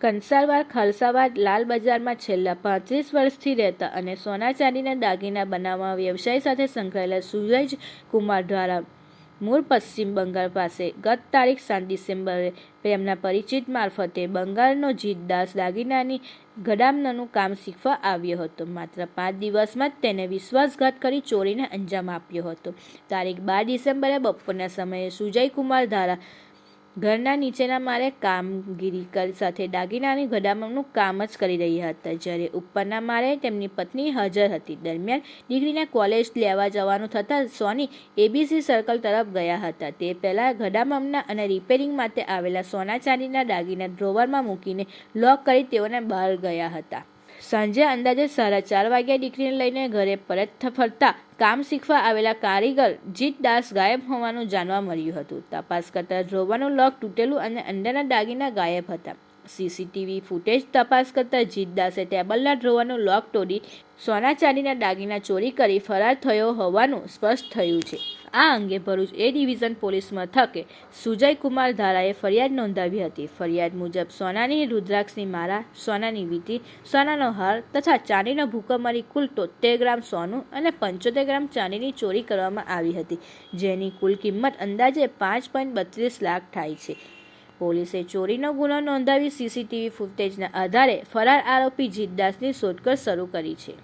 કંસારવાર ખાલસાવાડ લાલ બજારમાં છેલ્લા પાંત્રીસ વર્ષથી રહેતા અને સોના ચાંદીના દાગીના બનાવવા વ્યવસાય સાથે સંકળાયેલા સુરજ કુમાર દ્વારા મૂળ પશ્ચિમ બંગાળ પાસે ગત તારીખ સાત ડિસેમ્બરે પ્રેમના પરિચિત મારફતે બંગાળનો જીતદાસ દાગીનાની ગડામનાનું કામ શીખવા આવ્યો હતો. માત્ર પાંચ દિવસમાં જ તેને વિશ્વાસઘાત કરી ચોરીને અંજામ આપ્યો હતો. તારીખ બાર ડિસેમ્બરે બપોરના સમયે સુજય કુમાર ધારા ઘરના નીચેના માળે કામગીરી સાથે દાગીનાની ઘડામણનું કામ જ કરી રહ્યા હતા. જ્યારે ઉપરના માળે તેમની પત્ની હાજર હતી. દરમિયાન દીકરીને કોલેજ લેવા જવાનું થતાં સોની એબીસી સર્કલ તરફ ગયા હતા. તે પહેલાં ઘડામણના અને રિપેરિંગ માટે આવેલા સોના ચાંદીના દાગીના ડ્રોવરમાં મૂકીને લોક કરી તેઓને બહાર ગયા હતા. સાંજે અંદાજે સાડા ચાર વાગ્યા દીકરીને લઈને ઘરે પરત ફરતા કામ શીખવા આવેલા કારીગર જીત દાસ ગાયબ હોવાનું જાણવા મળ્યું હતું. તપાસ કરતા ધ્રોવાનું લોક તૂટેલું અને અંદરના દાગીના ગાયબ હતા. સીસીટીવી ફૂટેજ તપાસ કરતા જીતદાસે ટેબલના ડ્રોવાનું લોક તોડી સોના ચાંદીના દાગીના ચોરી કરી ફરાર થયો હોવાનું સ્પષ્ટ થયું છે. આ અંગે ભરૂચ એ ડિવિઝન પોલીસ મથકે સુજય કુમાર ધારાએ ફરિયાદ નોંધાવી હતી. ફરિયાદ મુજબ સોનાની, રુદ્રાક્ષની માળા સોનાની વીંટી, સોનાનો હાર તથા ચાંદીનો ભૂકો કુલ તોતેર ગ્રામ સોનું અને પંચોતેર ગ્રામ ચાંદીની ચોરી કરવામાં આવી હતી, જેની કુલ કિંમત અંદાજે પાંચ પોઈન્ટ બત્રીસ લાખ થાય છે. પોલીસે ચોરીનો ગુનો નોંધાવી સીસીટીવી ફૂટેજના આધારે ફરાર આરોપી જીતદાસની શોધખોળ શરૂ કરી છે.